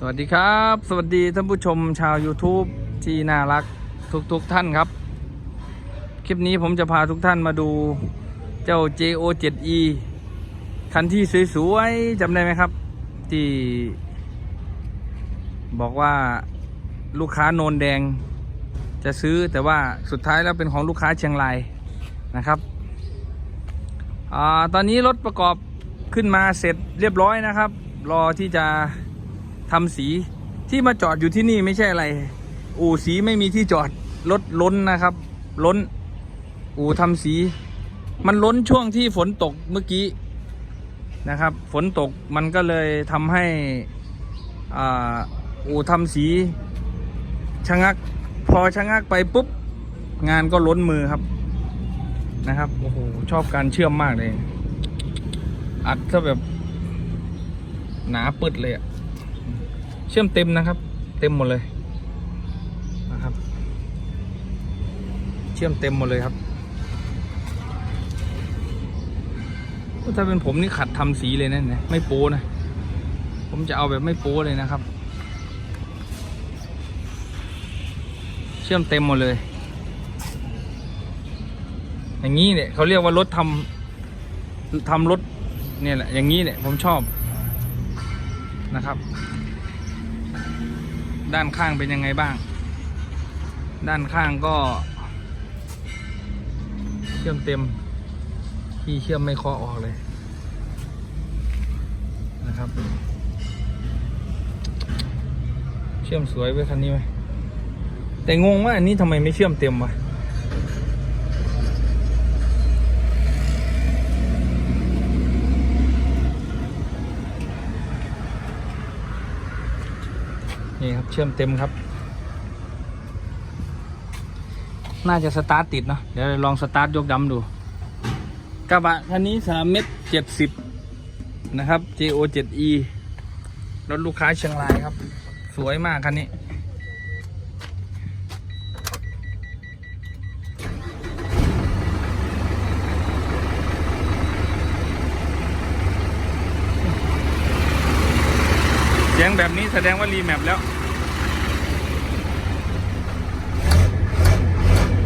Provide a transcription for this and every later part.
สวัสดีครับ สวัสดีท่านผู้ชมชาว YouTube ที่น่ารักทุกๆทท่านครับ คลิปนี้ผมจะพาทุกท่านมาดูเจ้า JO7E คันที่สวยๆจำได้ไหมครับ ที่ บอกว่าลูกค้าโนนแดง จะซื้อแต่ว่าสุดท้ายแล้วเป็นของลูกค้าเชียงรายนะครับอตอนนี้รถประกอบขึ้นมาเสร็จเรียบร้อยนะครับ รอที่จะ ทำสีที่มาจอดอยู่ที่นี่ไม่ใช่อะไร อู่สีไม่มีที่จอดรถล้นนะครับ ล้น อู่ทำสี มันล้นช่วงที่ฝนตกเมื่อกี้นะครับ ฝนตกมันก็เลยทำให้อ่าอู่ทำสีชะงัก พอชะงักไปปุ๊บ งานก็ล้นมือครับนะครับโอ้โหชอบการเชื่อมมากเลย อัดซะแบบ หนาปึดเลยอะ เชื่อมเต็มนะครับ เต็มหมดเลยนะครับ เชื่อมเต็มหมดเลยครับ ถ้าเป็นผมนี่ขัดทำสีเลยนะเนี่ยไม่โป้นะ ผมจะเอาแบบไม่โป้เลยนะครับ เชื่อมเต็มหมดเลย อย่างนี้เนี่ยเขาเรียกว่ารถทำทำรถเนี่ยแหละอย่างนี้เนี่ยผมชอบนะครับ ด้านข้างเป็นยังไงบ้าง ด้านข้างก็ เชื่อมเต็ม ที่เชื่อมไม่คอออกเลย นะครับ เชื่อมสวยไว้คันนี้ไหมแต่งงว่าอันนี้ทำไมไม่เชื่อมเต็มวะนี่ครับ เชื่อมเต็มครับ น่าจะสตาร์ทติดเนาะเดี๋ยวลองสตาร์ทยกดำดูกระบะคันนี้สามเมตรเจ็ดสิบนะครับ JO 7E รถลูกค้าเชียงรายครับ สวยมากคันนี้เสียงแบบนี้แสดงว่ารีแมปแล้ว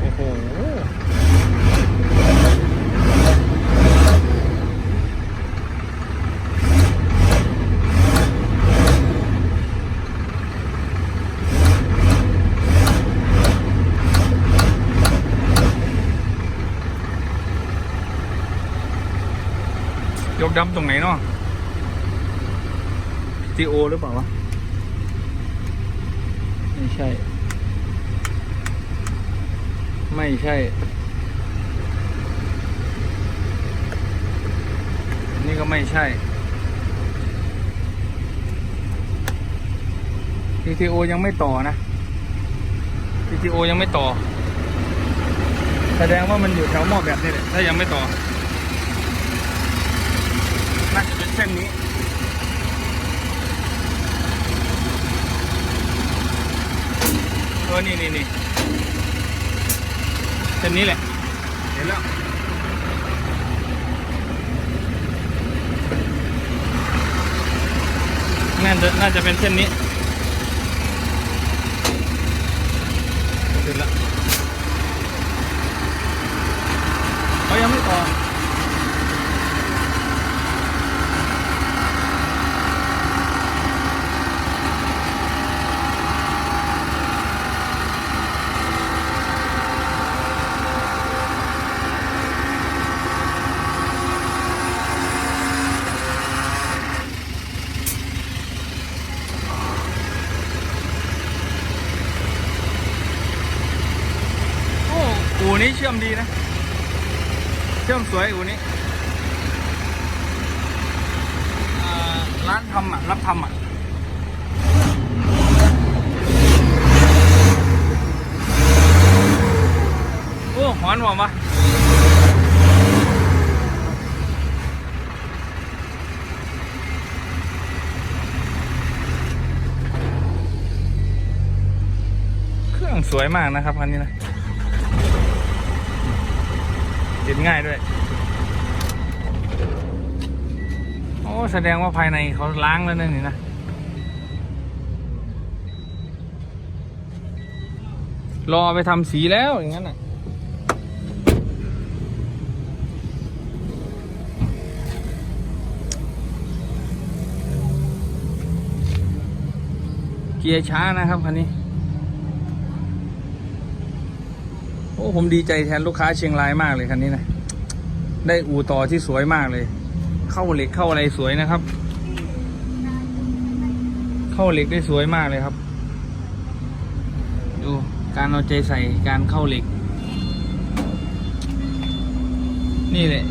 โอ้โห ยก ดำตรงไหนเนาะจีโอหรือเปล่าวะ ไม่ใช่ ไม่ใช่ นี่ก็ไม่ใช่ PTO ยังไม่ต่อนะ PTO ยังไม่ต่อ แสดงว่ามันอยู่แถวหม้อแบบนี่แหละถ้ายังไม่ต่อ น่าจะ เส้นนี้เออนี่นี่นี่เส้นนี้แหละ เห็นแล้วน่าจะน่าจะเป็นเส้นนี้เสร็จแล้วเขายังไม่ต่อ โอ้อู นี้เชื่อมดีนะ เชื่อมสวยอูนี้ร้านทำอะ รับทำอะโอ้หอนหวานวะเครื่องสวยมากนะครับคันนี้นะ กินง่ายด้วย โอ้ แสดงว่าภายในเขาล้างแล้วนั่นนี่นะ รอไปทำสีแล้วอย่างนั้นน่ะเกียร์ช้านะครับคันนี้ โอ้ผมดีใจแทนลูกค้าเชียงรายมากเลยคันนี้นะ ได้อู่ต่อที่สวยมากเลย เข้าเหล็กเข้าอะไรสวยนะครับ เข้าเหล็กได้สวยมากเลยครับ ดูการเอาใจใส่การเข้าเหล็ก นี่แหละ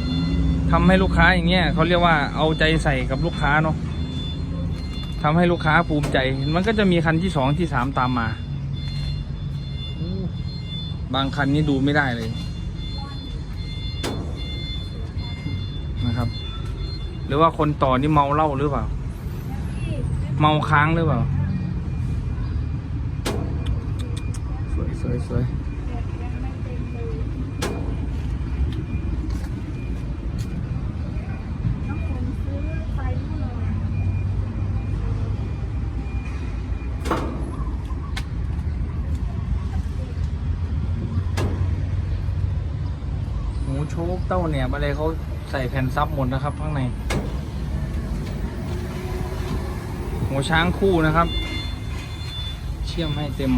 ทำให้ลูกค้าอย่างเงี้ยเขาเรียกว่าเอาใจใส่กับลูกค้าเนาะทำให้ลูกค้าภูมิใจ มันก็จะมีคันที่สองที่สามตามมา บางคันนี้ดูไม่ได้เลยนะครับ หรือว่าคนต่อนี่เมาเหล้าหรือเปล่า เมาค้างหรือเปล่า สวยสวยสวย มูโชกเต้าเนี่ยอะไรเขาใส่แผ่นซับหมดนะครับ ข้างในหัวช้างคู่นะครับ เชื่อมให้เต็ม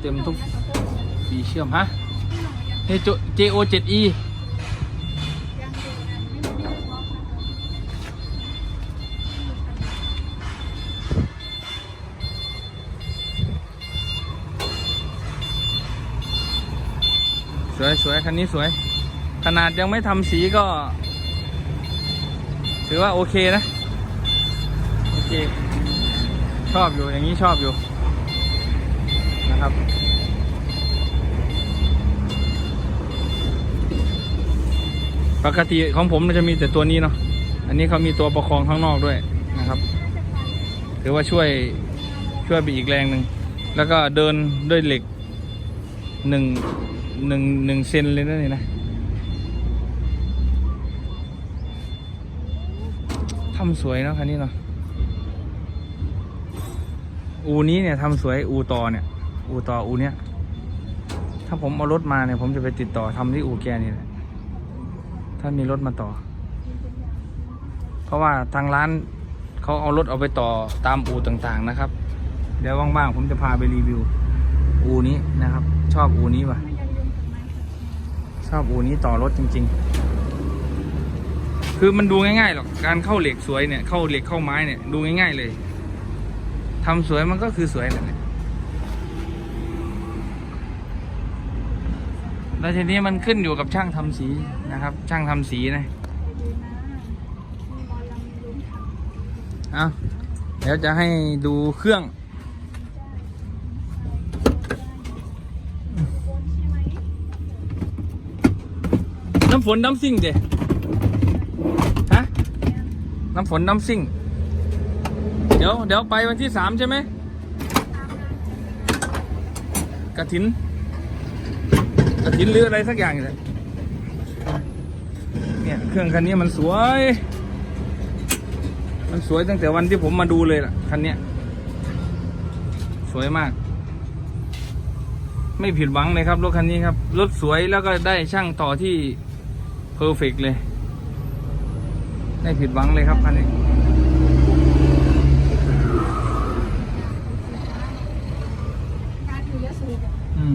เต็มทุกสีเชื่อมฮะเฮโจ JO 7 สวยสวยคันนี้สวย ขนาดยังไม่ทำสีก็ ถือว่าโอเคนะ โอเค ชอบอยู่อย่างนี้ชอบอยู่ นะครับปกติของผมมันจะมีแต่ตัวนี้เนาะ อันนี้เขามีตัวประคองข้างนอกด้วยนะครับ ถือว่าช่วยช่วยไปอีกแรงหนึ่ง แล้วก็เดินด้วยเหล็กหนึ่ง หนึ่งหนึ่งเซนเลยนะนี่นะทำสวยเนาะคันนี้เนาะอูนี้เนี่ยทำสวยอูต่อเนี่ย อูต่ออูเนี้ยถ้าผมเอารถมาเนี่ยผมจะไปติดต่อทำที่อูแกนี่แหละถ้ามีรถมาต่อ เพราะว่าทางร้านเขาเอารถเอาไปต่อตามอูต่างๆนะครับ เดี๋ยวว่างๆผมจะพาไปรีวิว อูนี้นะครับ ชอบอูนี้ว่ะ ชอบอูนี้ต่อรถจริง ๆ คือมันดูง่ายๆหรอกการเข้าเหล็กสวยเนี่ยเข้าเหล็กเข้าไม้เนี่ยดูง่าย ๆเลยทำสวยมันก็คือสวยนั่นแหละแล้วทีนี้มันขึ้นอยู่กับช่างทำสีนะครับ ช่างทำสีนะเอาเดี๋ยวจะให้ดูเครื่องำฝนน้ำซิ่งเดฮะน้ำฝนน้ำซิ่ง เดี๋ยวเดี๋ยวไปวันที่สามใช่ไหมกระถินกระถินหรืออะไรสักอย่างเลยเนี่ยเครื่องคันนี้มันสวย มันสวยตั้งแต่วันที่ผมมาดูเลยล่ะคันเนี้ยสวยมาก ไม่ผิดหวังเลยครับรถคันนี้ครับรถสวยแล้วก็ได้ช่างต่อที่ เพอร์เฟกเลย ไม่ผิดหวังเลยครับคันนี้ การอยู่ยสธรอืม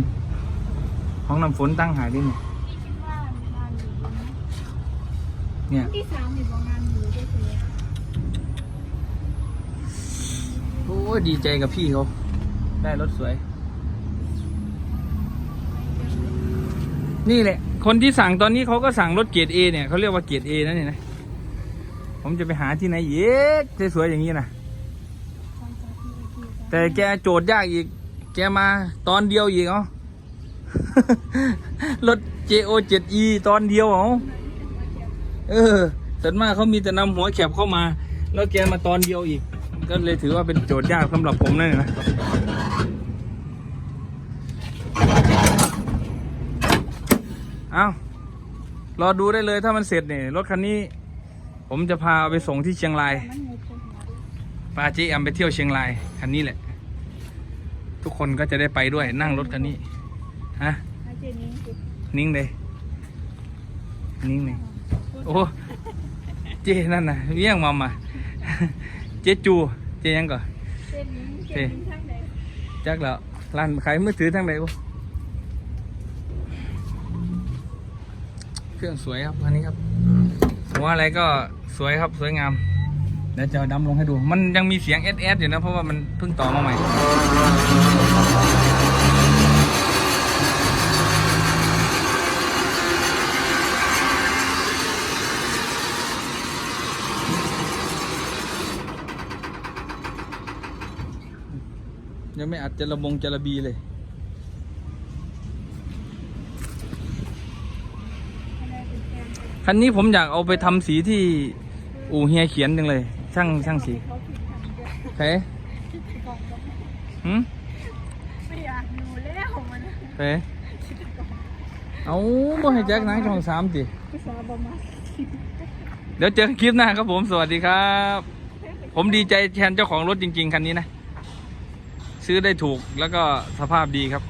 ของน้ำฝนตั้งหายด้วยเนี่ยพี่คิดว่างานอยู่ไหมเนี่ย ที่สามเห็นว่างานอยู่ด้วยเสียโอ้ยดีใจกับพี่เขา ได้รถสวย นี่แหละ คนที่สั่งตอนนี้เขาก็สั่งรถเกียรดเอเนี่ยเขาเรียกว่าเกียรดเอนั่นนี่นะ ผมจะไปหาที่ไหนเย้สวยๆอย่างนี้นะแต่แกโจทย์ยากอีก แกมาตอนเดียวอีกเนาะรถ JO 7E ตอนเดียวเหรอเออส่วนมากเขามีแต่นำหัวแคบเข้ามา แล้วแกมาตอนเดียวอีก ก็เลยถือว่าเป็นโจทย์ยากสำหรับผมนั่นนะ เอารอดูได้เลยถ้ามันเสร็จเนี่ยรถคันนี้ ผมจะพาไปส่งที่เชียงรายมันงูโผล่หัวด้วยพาเจ๊แอมไปเที่ยวเชียงรายคันนี้แหละ ทุกคนก็จะได้ไปด้วยนั่งรถคันนี้ฮะให้เจนี้สินิ่งเลยนิ่งเลยโอ้เจนั่นน่ะเวี่ยงมามาเจจูเจยังก่อนเจนี้เจนี้ทั้งไหนจักแล้วร้านขายมือถือทั้งไหนว เครื่องสวยครับอันนี้ครับหัวอะไรก็สวยครับสวยงามเดี๋ยวจะเอาดำลงให้ดู มันยังมีเสียงเอสเอสอยู่นะ เพราะว่ามันเพิ่งต่อมาใหม่ยังไม่อัดจะระบงจะระบีเลย อะไรเป็นแฟนกัน คันนี้ผมอยากเอาไปทำสีที่อู่เฮียเขียนจังเลย ช่างช่างสีเขาผิดทางเดียวใครคิดก่อนก็หืมไม่อยากอยู่แล้วมันใครเอาบ่ให้แจ็คนังช่องสามสิเดี๋ยวเจอกันคลิปหน้าครับผมสวัสดีครับ ผมดีใจแทนเจ้าของรถจริง ๆ คันนี้นะ ซื้อได้ถูกแล้วก็สภาพดีครับ